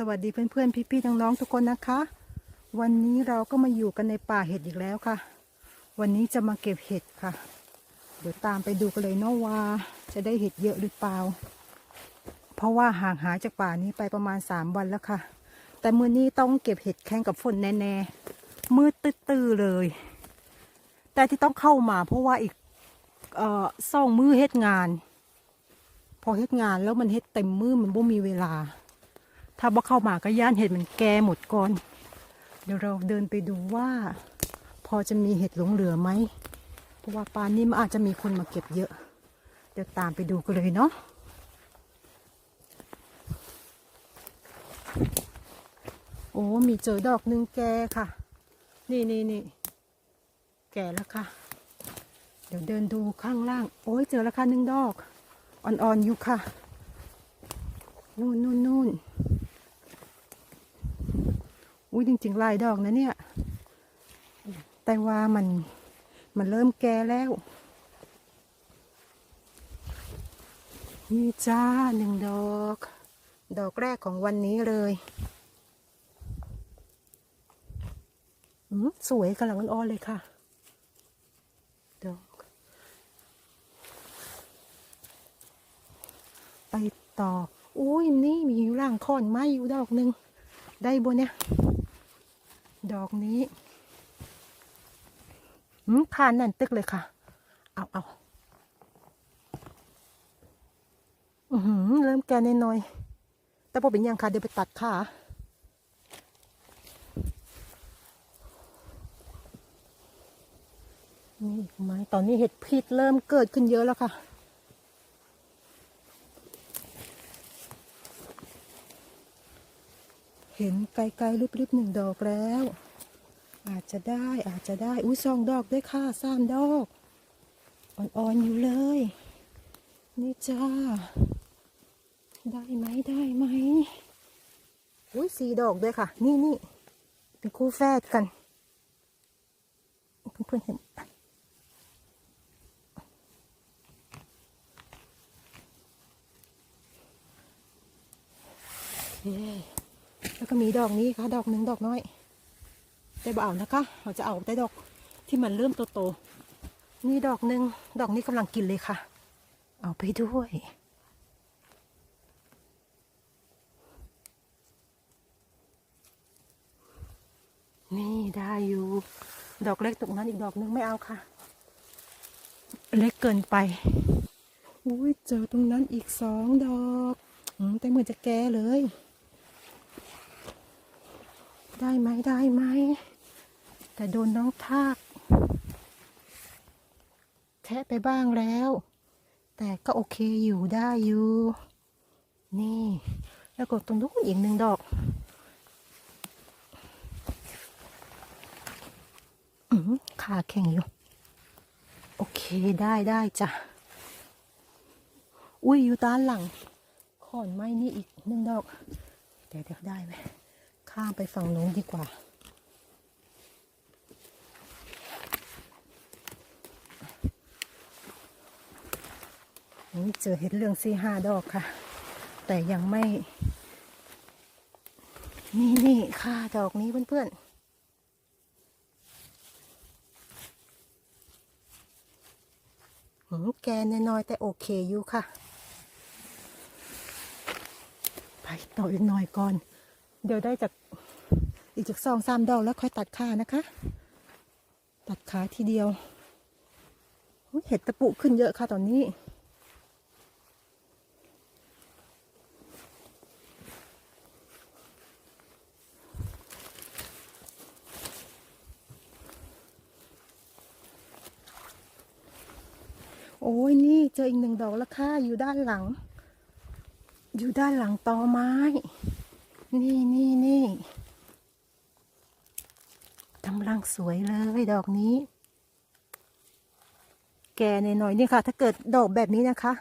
สวัสดีเพื่อนๆพี่ๆน้องๆทุกคนนะคะ วันนี้เราก็มาอยู่กันในป่าเห็ดอีกแล้วค่ะ วันนี้จะมาเก็บเห็ดค่ะ เดี๋ยวตามไปดูกันเลยเนาะว่าจะได้เห็ดเยอะหรือเปล่า เพราะว่าห่างหายจากป่านี้ไปประมาณสามวันแล้วค่ะ แต่มื้อนี้ต้องเก็บเห็ดแข่งกับฝนแน่ๆมืดตื้อๆเลย แต่ที่ต้องเข้ามาเพราะว่าอีกเอ่อซ่องมือเฮ็ดงาน พอเฮ็ดงานแล้วมันเฮ็ดเต็มมือมันบ่มีเวลา ถ้าบ่เข้ามาก็ย่านเห็ดมันแก่หมดก่อน เดี๋ยวเราเดินไปดูว่า พอจะมีเห็ดหลงเหลือไหม เพราะว่าปานนี้มันอาจจะมีคนมาเก็บเยอะ เดี๋ยวตามไปดูกันเลยเนาะโอ้ มีเจอดอกหนึ่งแกค่ะ นี่นี่นี่แก่แล้วค่ะ เดี๋ยวเดินดูข้างล่าง โอ้ยเจอแล้วค่ะหนึ่งดอก อ่อนๆอยู่ค่ะ นู่นนู่นนู่น อุ้ยจริงๆลายดอกนะเนี่ย แต่ว่ามันมันเริ่มแก่แล้ว นี่จ้าหนึ่งดอก ดอกแรกของวันนี้เลยสวยกำลังอ่อนๆเลยค่ะดอกไปต่อ อุ้ยนี่มีอยู่ล่างคอนไม้อยู่ดอกหนึ่งได้บนเนี่ย ดอกนี้อืมคานแน่นตึกเลยค่ะ เอาเอาอือหือเริ่มแก่นน้อยแต่พอเป็นยังค่ะเดี๋ยวไปตัดขานี่ไหมตอนนี้เห็ดพิษเริ่มเกิดขึ้นเยอะแล้วค่ะ เห็นไกลๆริบๆหนึ่งดอกแล้ว อาจจะได้อาจจะได้ อุ้ยสองดอกด้วยค่ะสามดอก อ่อนๆอยู่เลย นี่จ้า ได้ไหมได้ไหมอุ้ยสี่ดอกด้วยค่ะ นี่นี่เป็นคู่แฝดกันเพื่อนๆเห็นโอเค แล้วก็มีดอกนี้ค่ะ ดอกหนึ่งดอกน้อยแต่บ่เอานะคะเราจะเอาแต่ดอกที่มันเริ่มโตๆนี่ดอกหนึ่งดอกนี้กำลังกินเลยค่ะ เอาไปด้วยนี่ได้อยู่ ดอกเล็กตรงนั้นอีกดอกหนึงไม่เอาค่ะ เล็กเกินไปอุ้ยเจอตรงนั้นอีกสองดอก แต่เหมือนจะแก่เลย ได้ไหมได้ไหม แต่โดนน้องทากแทะไปบ้างแล้ว แต่ก็โอเคอยู่ได้อยู่ นี่ แล้วก็ตรงนู้นอีกหนึ่งดอกอืมขาแข็งอยู่ โอเคได้ได้จ้ะ อุ้ยอยู่ด้านหลังขอนไม้นี่อีกหนึ่งดอก เดี๋ยวเดี๋ยวได้ไหม ข้ามไปฝั่งนู้นดีกว่า นี่เจอเห็ดเรื่องสี่ห้าดอกค่ะ แต่ยังไม่ นี่นี่ค่ะดอกนี้เพื่อนๆหืมแกนน้อยแต่โอเคอยู่ค่ะ ไปต่ออีกหน่อยก่อน เดี๋ยวได้จากอีกจากสองสามดอกแล้วค่อยตัดขานะคะ ตัดขาทีเดียวเห็ดตะปุขึ้นเยอะค่ะตอนนี้ โอ้ยนี่เจออีกหนึ่งดอกแล้วค่ะ อยู่ด้านหลัง อยู่ด้านหลังตอไม้ นี่นี่นี่กำลังสวยเลยดอกนี้ แก่หน่อยๆนี่ค่ะ ถ้าเกิดดอกแบบนี้นะคะ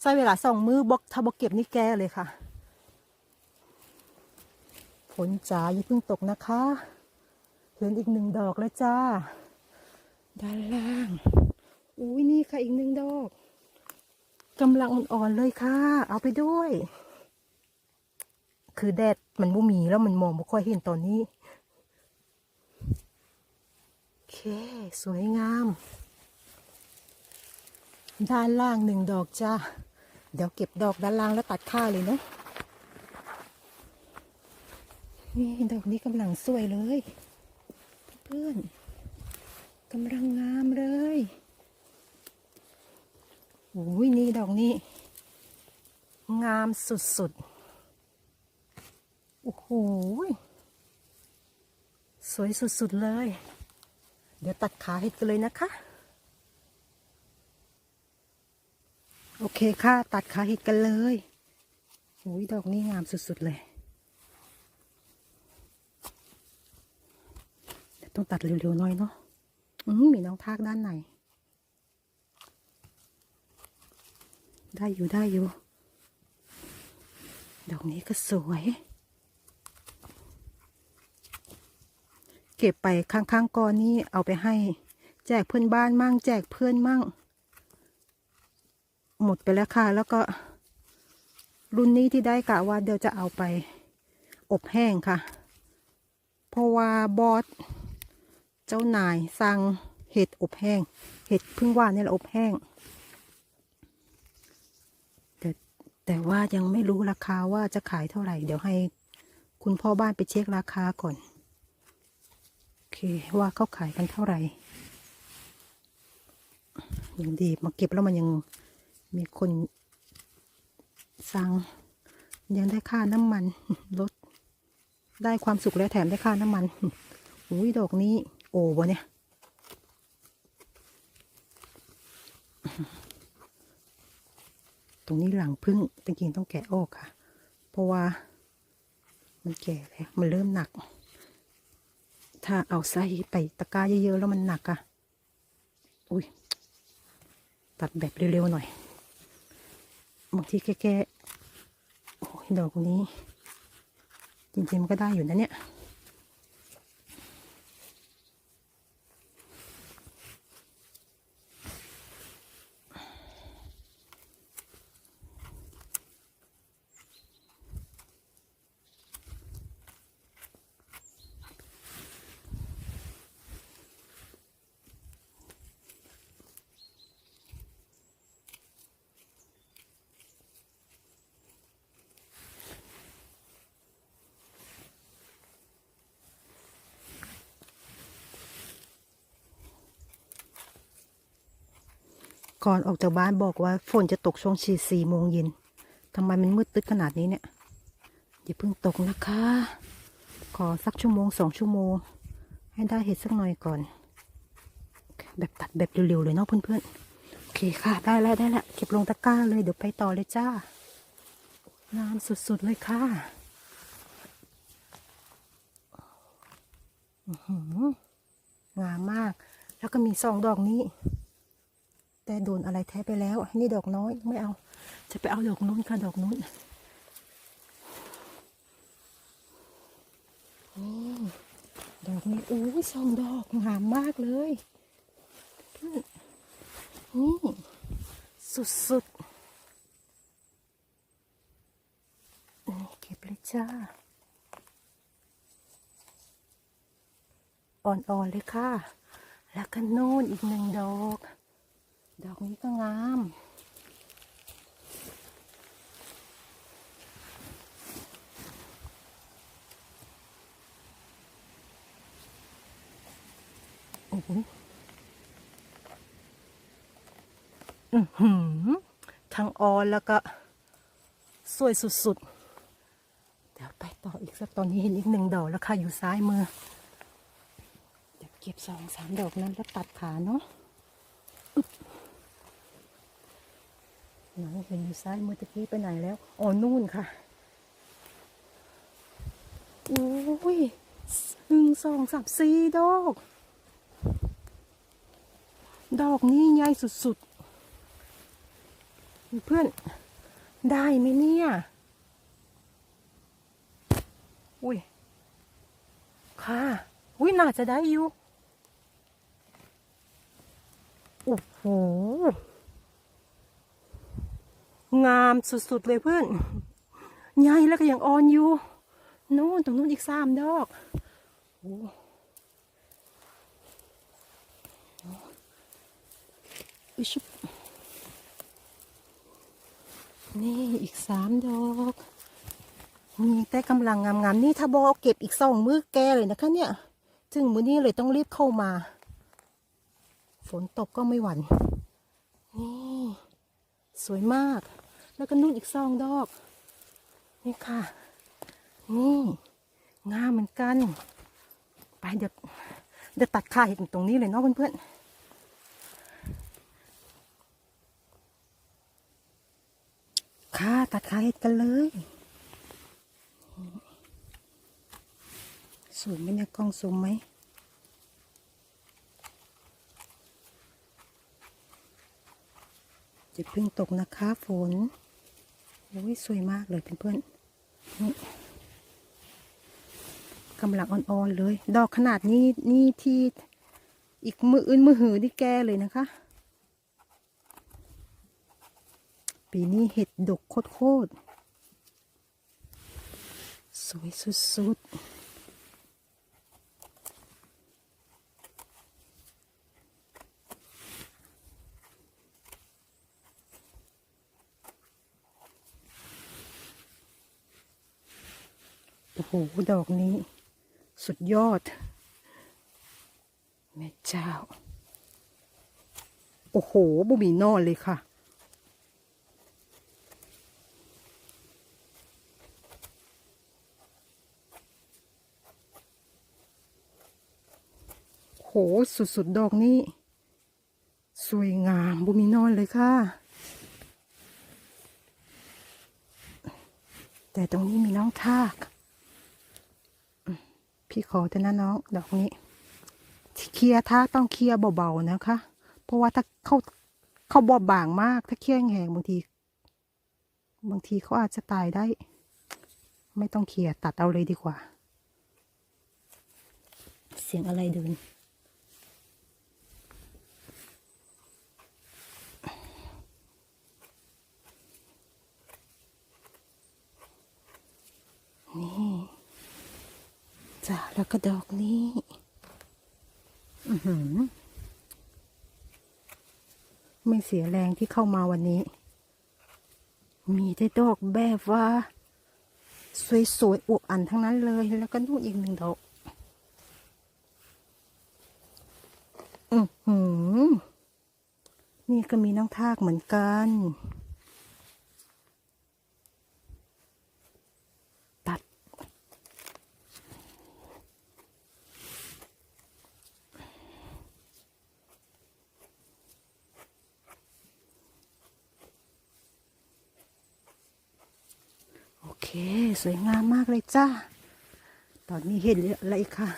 ใช้เวลาสองมือบล็อกถ้าบล็อกเก็บนี่แก่เลยค่ะฝนจ๋าอย่าเพิ่งตกนะคะเห็นอีกหนึ่งดอกแล้วจ้า ด้านล่าง อุ้ยนี่ค่ะอีกหนึ่งดอกกำลังอ่อนๆเลยค่ะ เอาไปด้วย คือแดดมันบ่มีแล้วมันมองไม่ค่อยเห็นตอนนี้โอเค สวยงาม ด้านล่างหนึ่งดอกจ้าเดี๋ยวเก็บดอกด้านล่างแล้วตัดค่าเลยเนาะนี่ดอกนี้กำลังสวยเลย เพื่อนกำลังงามเลยโอ้ยนี่ดอกนี้ งามสุดๆ โอ้โห สวยสุดๆเลย เดี๋ยวตัดขาเห็ดกันเลยนะคะ โอเคค่ะ ตัดขาเห็ดกันเลยโอ้ยดอกนี้งามสุดๆเลยต้องตัดเร็วๆหน่อยเนาะอืมมีน้องทากด้านในได้อยู่ได้อยู่ ดอกนี้ก็สวย เก็บไปข้างๆก้อนนี้เอาไปให้ แจกเพื่อนบ้านมั่งแจกเพื่อนมั่ง หมดไปแล้วค่ะ แล้วก็ รุ่นนี้ที่ได้กะว่าเดี๋ยวจะเอาไป อบแห้งค่ะ เพราะว่าบอสเจ้านายสั่งเห็ดอบแห้ง เห็ดพึ่งว่านี่แหละอบแห้ง แต่แต่ว่ายังไม่รู้ราคาว่าจะขายเท่าไหร่ เดี๋ยวให้คุณพ่อบ้านไปเช็คราคาก่อน เคว่าเขาขายกันเท่าไหร่ยังดีมาเก็บแล้วมันยังมีคนสั่งยังได้ค่าน้ำมันลดได้ความสุขแล้วแถมได้ค่าน้ำมันอุ้ยดอกนี้โอ้บเนี่ยตรงนี้หลังพึ่งจริงๆต้องแกะออกค่ะ เพราะว่ามันแก่แล้วมันเริ่มหนัก ถ้าเอาไส้ไปตะกร้าเยอะๆแล้วมันหนักอะอุ้ยตัดแบบเร็วๆหน่อย บางทีแก่ๆโอ้ยดอกนี้ จริงๆมันก็ได้อยู่นะเนี่ย ก่อนออกจากบ้านบอกว่าฝนจะตกช่วงชีสี่โมงเย็นทำไมมันมืดตึ๊ดขนาดนี้เนี่ยอย่าเพิ่งตกนะคะ ขอสักชั่วโมงสองชั่วโมง ให้ได้เห็ดสักหน่อยก่อน แบบตัดแบบเร็วๆเลยเนาะเพื่อนๆ โอเคค่ะ ได้แล้วได้แล้วเก็บลงตะกร้าเลยเดี๋ยวไปต่อเลยจ้างามสุดๆเลยค่ะงามมาก แล้วก็มีสองดอกนี้ แต่โดนอะไรแท้ไปแล้ว นี่ดอกน้อยไม่เอา จะไปเอาดอกนู้นค่ะดอกนู้นนี่ดอกนี้อู้สองดอกงามมากเลยนี่สุดๆนี่เก็บเลยจ้าอ่อนๆเลยค่ะ แล้วก็โน่นอีกหนึ่งดอก ดอกนี้ก็งาม โอ้โหอือหือทั้งออนแล้วก็สวยสุดๆ เดี๋ยวไปต่ออีกสักตอนนี้เห็นอีกหนึ่งดอกแล้วค่ะ อยู่ซ้ายมือ เดี๋ยวเก็บสองสามดอกนั้นแล้วตัดขาเนาะ ไหนเห็น อยู่ซ้ายมือตะกี้ไปไหนแล้ว อ๋อ นู่นค่ะโอ้ยหนึ่งสองสามสี่ดอก ดอกนี้ใหญ่สุดๆ เพื่อน ได้ไหมเนี่ย อุ้ย ค่ะ อุ้ยน่าจะได้อยู่ โอ้โห งามสุดๆเลยเพื่อนใหญ่แล้วก็ยังอ่อนอยู่นู่นตรงนู้นอีกสามดอกโอ้อุ๊ยชุบนี่อีกสามดอกมีแต่กำลังงามๆนี่ถ้าบอเก็บอีกสองมือแกเลยนะคะเนี่ยจึงมือนี้เลยต้องรีบเข้ามา ฝนตกก็ไม่หวั่นนี่ สวยมาก แล้วก็นู่นอีกสองดอก นี่ค่ะ นี่งามเหมือนกัน ไปเดี๋ยวเดี๋ยวตัดค่าเห็ดตรงนี้เลยเนาะเพื่อนๆค่ะตัดค่าเห็ดกันเลยสวยไหมเนี่ยกล้องซูมไหม จะเพิ่งตกนะคะฝน โอ้ยสวยมากเลยเพื่อนๆนี่กำลังอ่อนๆเลย ดอกขนาดนี้นี่ที่อีกมืออื่นมือหือที่แก่เลยนะคะ ปีนี้เห็ดดกโคตรๆสวยสุดๆ อ้โห ดอกนี้ สุดยอด แม่เจ้า โอ้โหบุมีนอนเลยค่ะ โห สุดๆ ดอกนี้ สวยงามบุมีนอนเลยค่ะแต่ตรงนี้มีน้องทาก พี่ขอเถอะนะน้องดอกนี้เคลียร์ทากต้องเคลียร์เบาๆนะคะ เพราะว่าถ้าเขาเขาบอบบางมาก ถ้าเคลียร์แหงบางที บางทีเขาอาจจะตายได้ ไม่ต้องเคลียร์ตัดเอาเลยดีกว่า เสียงอะไรเดินนี่ จ้ะแล้วก็ดอกนี้ อือไม่เสียแรงที่เข้ามาวันนี้ มีแต่ดอกแบบว่า สวยๆอวบอันทั้งนั้นเลย แล้วก็นู่นอีกหนึ่งดอก อือหือ นี่ก็มีน้องทากเหมือนกัน ตัด โอเค สวยงามมากเลยจ้า ตอนนี้เห็นอะไรค่ะ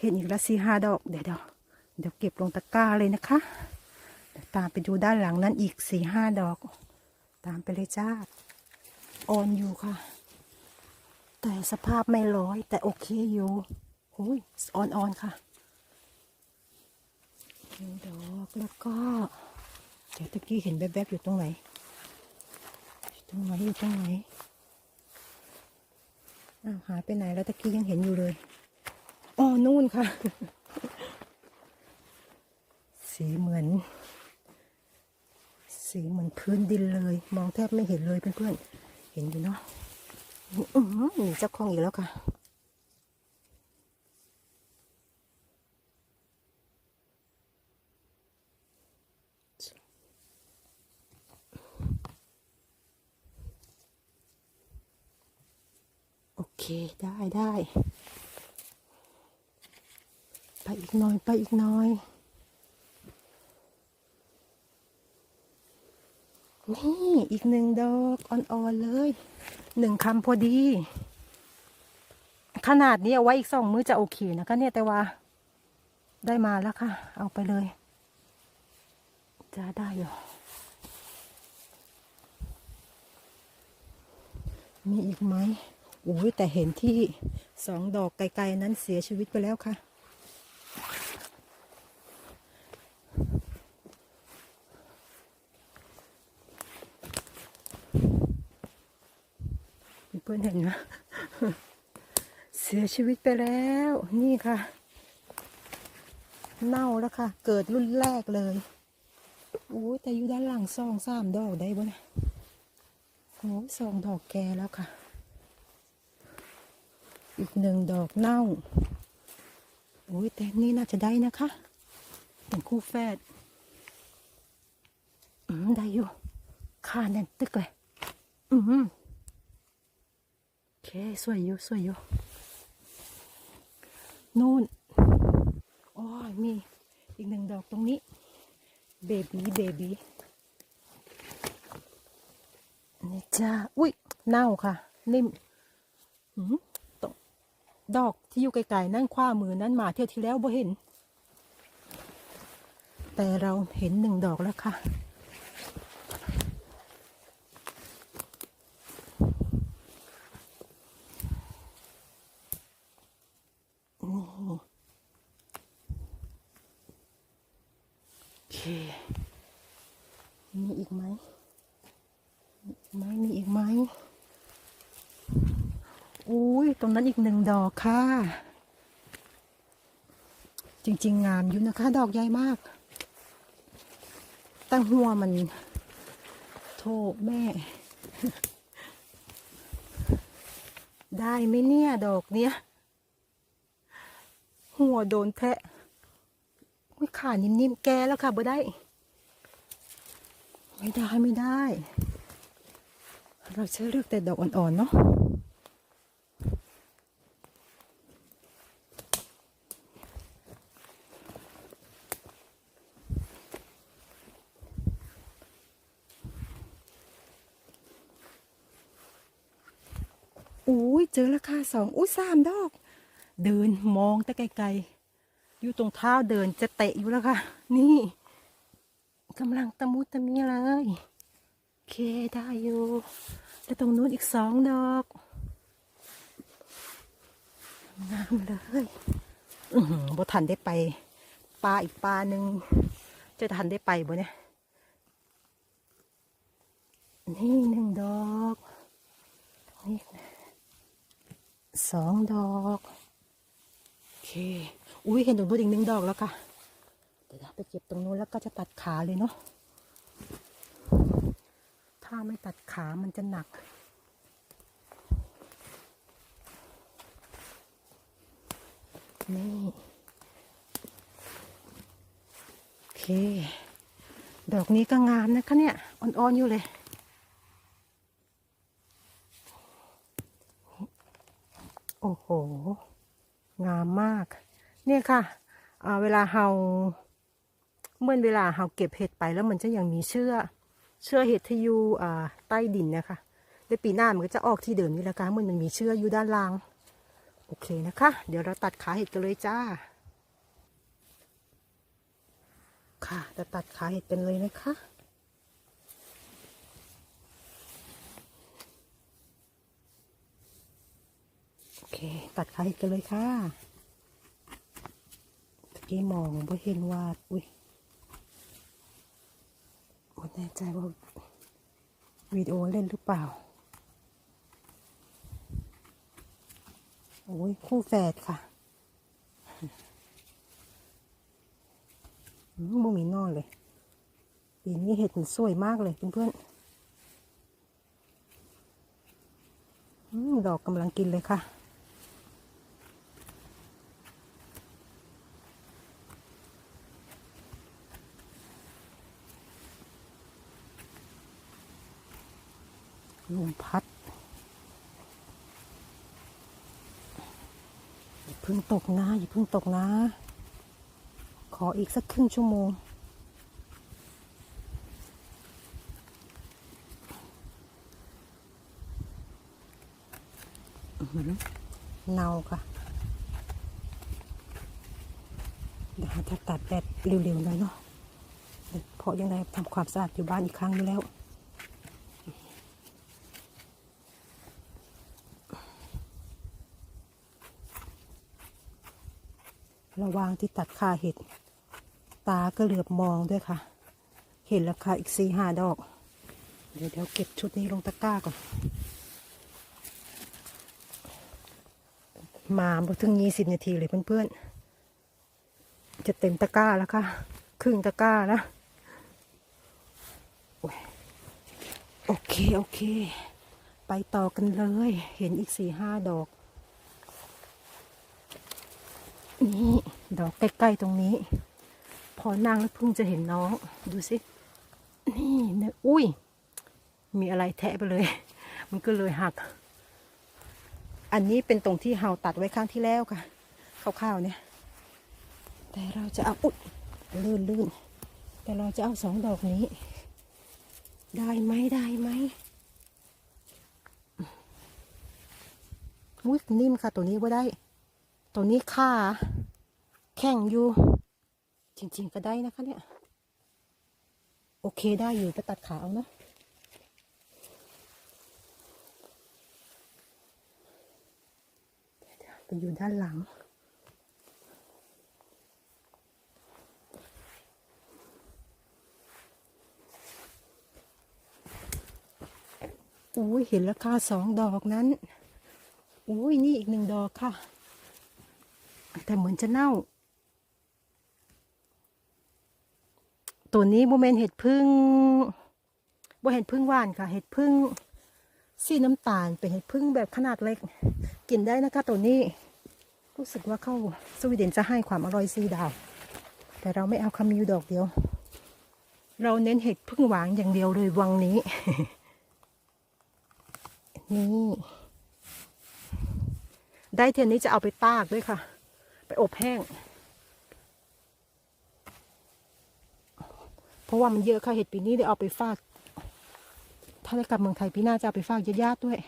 เห็นอีกละสี่ห้าดอก เดี๋ยวเดี๋ยวเดี๋ยวเก็บลงตะกร้าเลยนะคะเดี๋ยวตามไปดูด้านหลังนั้นอีกสี่ห้าดอก ตามไปเลยจ้าออนอยู่ค่ะ แต่สภาพไม่ร้อย แต่โอเคอยู่โอ้ยออนออนค่ะหนึ่งดอกแล้วก็ เดี๋ยวตะกี้เห็นแวบๆอยู่ตรงไหน ตรงไหนอยู่ตรงไหน อ้าวหายไปไหนแล้วตะกี้ยังเห็นอยู่เลยอ๋อนู่นค่ะ สีเหมือน สีเหมือนพื้นดินเลย มองแทบไม่เห็นเลยเพื่อนๆเห็นอยู่เนาะอื้อหนีเจ้าของอีกแล้วค่ะ ได้ได้ไปอีกหน่อยไปอีกหน่อยนี่อีกหนึ่งดอกอ่อนๆเลยหนึ่งคำพอดี ขนาดนี้เอาไว้อีกสองมื้อจะโอเคนะคะเนี่ยแต่ว่า ได้มาแล้วค่ะ เอาไปเลย จะได้อยู่มีอีกไหม โอ้ยแต่เห็นที่สองดอกไกลๆนั้นเสียชีวิตไปแล้วค่ะอนเห็นไหมเสียชีวิตไปแล้ว นี่ค่ะ เน่าแล้วค่ะ เกิดรุ่นแรกเลยโอ้ยแต่อยู่ด้านหลังซองสามดอกได้บ่นะโอ้สองดอกแกแล้วค่ะ อีกหนึ่งดอกเน่าโอ้ยแต่นี่น่าจะได้นะคะเป็นคู่แฝดอืมได้อยู่ขาแน่นตึกเลยอืมโอเคสวยอยู่สวยอยู่นู่นอ้ยมีอีกหนึ่งดอกตรงนี้ เบบีเบบีนี่จ้า อุ้ยเน่าค่ะ นิ่มอืม ดอกที่อยู่ไกลๆนั่นขว้ามือนั่นมาเที่ยวที่แล้วบ่เห็น แต่เราเห็นหนึ่งดอกแล้วค่ะ นี่โอเค มีอีกไหมมีอีกไหมมีอีกไหม นั้นอีกหนึ่งดอกค่ะ จริง ๆ งามอยู่นะคะ ดอกใหญ่มาก ตั้งหัวมัน โทษแม่ ได้ไหมเนี่ยดอกเนี้ย หัวโดนแทะไม่ขานิ่มๆ แกแล้วค่ะบ่ได้ ไม่ได้ไม่ได้ เราจะเลือกแต่ดอกอ่อนๆ เนาะ อุ้ย เจอแล้วค่ะสองอุ้ยสามดอก เดินมองแต่ไกลๆ อยู่ตรงเท้าเดินจะเตะอยู่แล้วค่ะ นี่กำลังตะมุตะมีเลยโอเคได้อยู่ แล้วตรงนู้นอีกสองดอกงามเลยอืบ่ทันได้ไปปลาอีกปลาหนึ่งจะทันได้ไปบ่เนี่ยนี่หนึ่งดอกนี่ สองดอกโอเค อุ้ยเห็นตรงนู้นอีกหนึ่งดอกแล้วค่ะ เดี๋ยวไปเก็บตรงนู้นแล้วก็จะตัดขาเลยเนาะถ้าไม่ตัดขามันจะหนักนี่โอเค ดอกนี้ก็งามนะคะเนี่ย อ่อนๆอยู่เลย อ้โห งามมาก เนี่ยค่ะเวลาเฮาเมื่อเวลาเฮาเก็บเห็ดไปแล้วมันจะยังมีเชื่อ เชื่อเห็ดที่อยู่ใต้ดินนะคะในปีหน้ามันก็จะออกที่เดิมนี่แหละค่ะเมื่อมันมีเชื่ออยู่ด้านล่าง โอเคนะคะ เดี๋ยวเราตัดขาเห็ดกันเลยจ้า ค่ะจะตัดขาเห็ดกันเลยนะคะ เค ตัดขาเห็ดกันเลยค่ะตะกี้มองไม่เห็นว่า อุ้ยไม่แน่ใจว่าวิดีโอเล่นหรือเปล่า โอ้ย คู่แฝดค่ะมบ่มีนอนเลยปีนี้เห็ดมันสวยมากเลยเพื่อนๆดอกกำลังกินเลยค่ะ ลมพัดอย่าเพิ่งตกนะอย่าเพิ่งตกนะ ขออีกสักครึ่งชั่วโมงอื้อหือเนาค่ะเดี๋ยวจะตัดแบบเร็วๆหน่อยเนาะเพราะยังไงทำความสะอาดอยู่บ้านอีกครั้งอยู่แล้ว ระวางที่ตัดคาเห็ด ตาก็เหลือบมองด้วยค่ะ เห็นราคาอีกสี่ห้าดอก เดี๋ยวเดี๋ยวเก็บชุดนี้ลงตะกร้าก่อน มาบ่ถึงยี่สิบนาทีเลยเพื่อนๆ จะเต็มตะกร้าแล้วค่ะ ครึ่งตะกร้านะ โอเค โอเค ไปต่อกันเลย เห็นอีกสี่ห้าดอก ดอกใกล้ ๆ ตรงนี้ พอนั่งแล้วเพิ่งจะเห็นน้อง ดูสิ นี่เนะอุ้ย มีอะไรแทะไปเลย มันก็เลยหัก อันนี้เป็นตรงที่เฮาตัดไว้ข้างที่แล้วค่ะคร่าวๆเนี่ย แต่เราจะเอาอุ๊ยลื่นลื่นแต่เราจะเอาสองดอกนี้ ได้ไหมได้ไหมอุ้ยนิ่มค่ะตัวนี้ว่าได้ ตัวนี้ค่า แข็งอยู่ จริง ๆ ก็ได้นะคะเนี่ย โอเคได้อยู่ไปตัดขาเอานะไปอยู่ด้านหลัง อุ้ยเห็นราคาสองดอกนั้น อุ้ยนี่อีกหนึ่งดอกค่ะ แต่เหมือนจะเน่า ตัวนี้โมเมนเห็ดพึ่งบ่เห็ดพึ่งหวานค่ะ เห็ดพึ่งสีน้ำตาลเป็นเห็ดพึ่งแบบขนาดเล็ก กินได้นะคะตัวนี้ รู้สึกว่าเข้าสวีเดนจะให้ความอร่อยซีดาว แต่เราไม่เอาคามิวดอกเดียว เราเน้นเห็ดพึ่งหวานอย่างเดียวเลยวังนี้ นี่ได้เทียนนี้จะเอาไปตากด้วยค่ะ ไปอบแห้ง เพราะว่ามันเยอะค่ะเห็ดปีนี้ได้เอาไปฝาก ถ้าได้กลับเมืองไทยปีหน้าจะเอาไปฝากญาติๆด้วย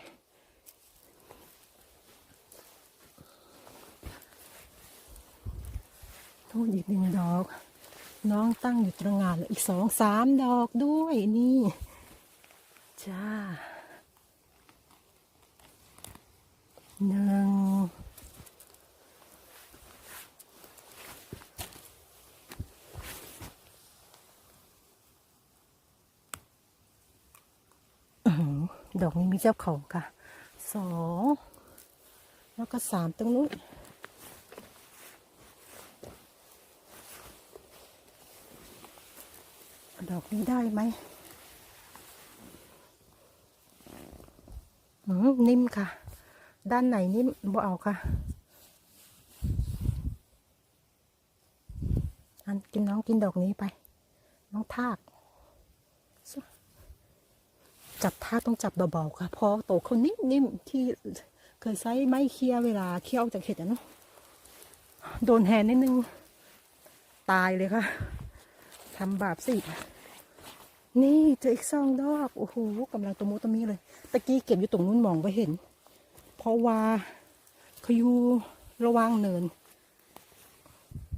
นู่นอีกหนึ่งดอก น้องตั้งอยู่ตรงงานแล้วอีกสองสามดอกด้วยนี่ จ้าหนึ่งอื้อหื อกนี้มีเจ้าของค่ะสองแล้วก็สามตรงนู้นดอกนี้ได้ไหมอืมนิ่มค่ะ ด้านไหนนิ่มบ่เอาค่ะ อันกินน้องกินดอกนี้ไป น้องทาก จับท่าต้องจับเบาๆค่ะเพอโตเขานิ่มๆที่เคยใช้ไม้เคี่ยวเวลาเคี่ยวจากเห็ดอะเนาะโดนแหนนิดนึง ตายเลยค่ะทำบาปสินี่เจออีกสองดอก โอ้โหกำลังตะมุตะมีเลยตะกี้เก็บอยู่ตรงนู้นมองไปเห็น เพราะว่าเขาอยู่ระว่างเนิน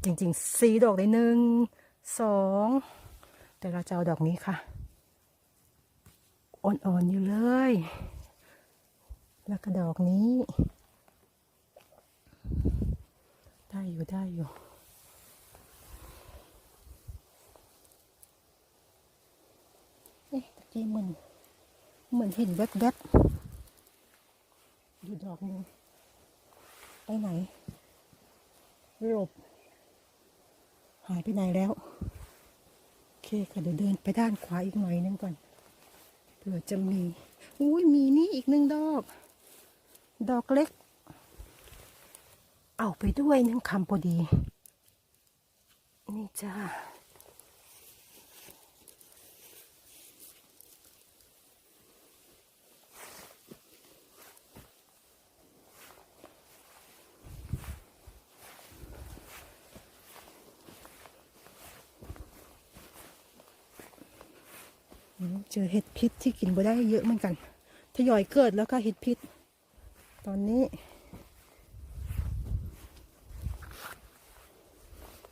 จริงๆสีดอกได้หนึ่งสองแต่เราจะเอาดอกนี้ค่ะ อ่อนๆอยู่เลย แล้วก็ดอกนี้ ได้อยู่ได้อยู่เอ๊ะตะกี้เหมือนเหมือนเห็นแวบๆอยู่ดอกนึงไปไหนหลบหายไปไหนแล้ว โอเคค่ะเดี๋ยวเดินไปด้านขวาอีกหน่อยนึงก่อน เผื่อจะมี อุ้ยมีนี่อีกหนึ่งดอก ดอกเล็ก เอาไปด้วยหนึ่งคำพอดี นี่จ้า เจอเห็ดพิษที่กินบ่ได้เยอะเหมือนกัน ทยอยเกิดแล้วก็เห็ดพิษ ตอนนี้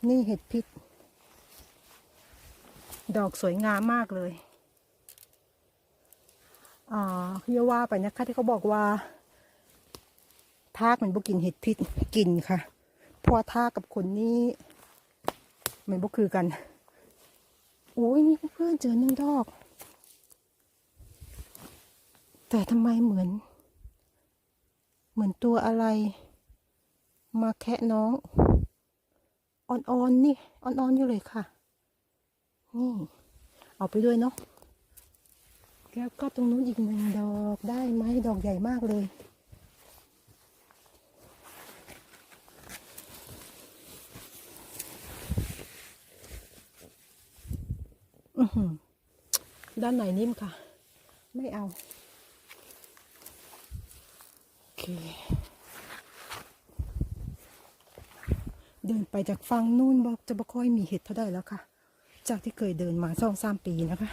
นี่เห็ดพิษ ดอกสวยงามมากเลยอ่าเรียาว่าไปนะคะที่เขาบอกว่า ทากมันบ่กินเห็ดพิษกินค่ะเพราะทากกับคนนี้มันบ่คือกัน โอ้ยนี่เพื่อนเจอหนึ่งดอก แต่ทำไมเหมือน เหมือนตัวอะไร มาแคะน้อง อ่อนๆนี่ อ่อนๆอยู่เลยค่ะ นี่ เอาไปด้วยเนาะ แล้วก็ตรงนู้นอีกหนึ่งดอกได้ไหมดอกใหญ่มากเลยอือหือด้านไหนนิ่มค่ะ ไม่เอา เค เดินไปจากฝั่งนู้นบอกจะบ่ค่อยมีเห็ดเท่าได้แล้วค่ะ จากที่เคยเดินมาสองสามปีนะคะ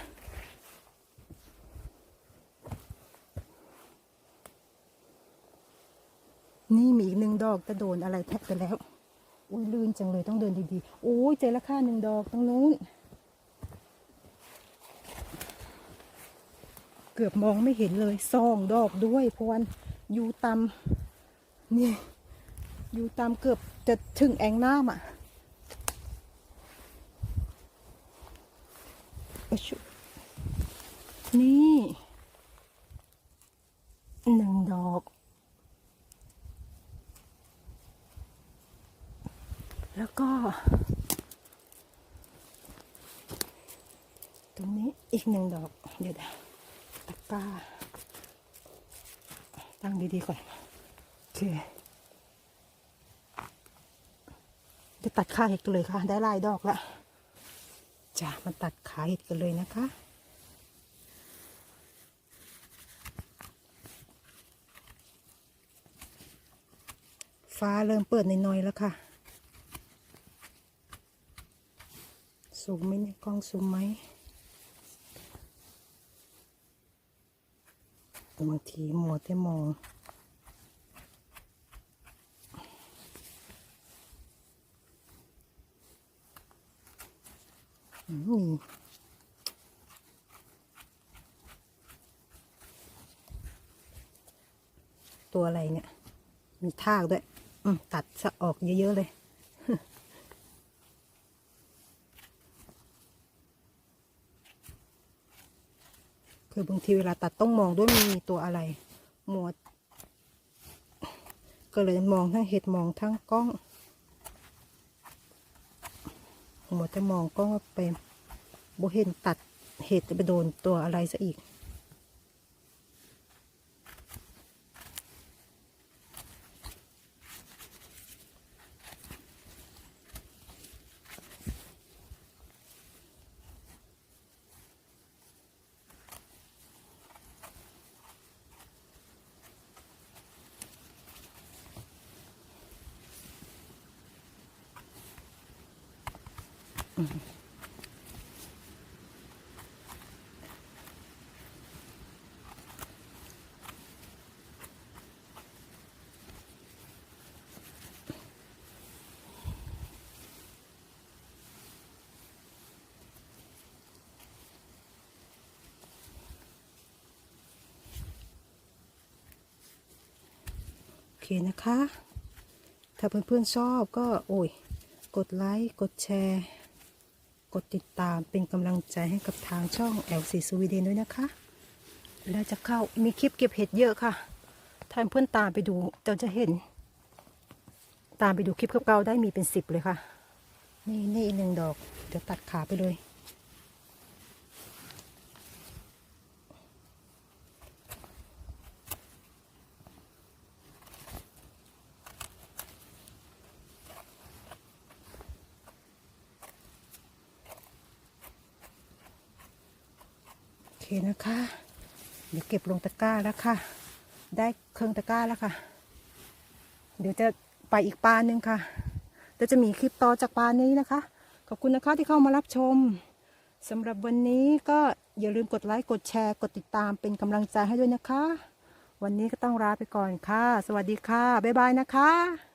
นี่มีอีกหนึ่งดอกแต่โดนอะไรแทะไปแล้ว อุ้ยลื่นจังเลยต้องเดินดีๆ โอ้ยเจอราคาหนึ่งดอกตรงนู้น เกือบมองไม่เห็นเลยซองดอกด้วยพวน อยู่ตามนี่อยู่ตามเกือบจะถึงแองน้ำอะอะนี่หนึ่งดอก แล้วก็ ตรงนี้อีกหนึ่งดอก เดี๋ยวตะกร้า ตั้งดีๆก่อน โอเค จะตัดขาเห็ดกันเลยค่ะ ได้ลายดอกละจ้ะมาตัดขาเห็ดกันเลยนะคะฟ้าเริ่มเปิดน้อยๆแล้วค่ะ สูงไหมเนี่ยกล้องสูงไหม บาทีมัวแต่มองอืมตัวอะไรเนี่ย มีทากด้วย ตัดสะออกเยอะ ๆ เลย คือบางทีเวลาตัดต้องมองด้วยมีตัวอะไรหมวด ก็เลยมองทั้งเห็ดมองทั้งกล้องหมดจะมองกล้องไปโบเห็นตัดเห็ดจะไปโดนตัวอะไรซะอีก เคนะคะ ถ้าเพื่อนๆชอบก็โอ้ย กดไลค์กดแชร์ กดติดตามเป็นกำลังใจให้กับทางช่อง LC สวีเดนด้วยนะคะแล้วจะเข้ามีคลิปเก็บเห็ดเยอะค่ะถ้าเพื่อนตามไปดูเราจะเห็น ตามไปดูคลิปเก่าๆได้มีเป็นสิบเลยค่ะ นี่นี่อีกหนึ่งดอก เดี๋ยวตัดขาไปเลย โอเคนะคะ เก็บลงตะกร้าแล้วค่ะ ได้เครื่องตะกร้าแล้วค่ะ เดี๋ยวจะไปอีกปลาหนึ่งค่ะเดี๋ยวจะมีคลิปต่อจากปลานี้นะคะ ขอบคุณนะคะที่เข้ามารับชมสำหรับวันนี้ก็อย่าลืมกดไลค์ กดแชร์ กดติดตามเป็นกำลังใจให้ด้วยนะคะ วันนี้ก็ต้องลาไปก่อนค่ะ สวัสดีค่ะ บ๊ายบายนะคะ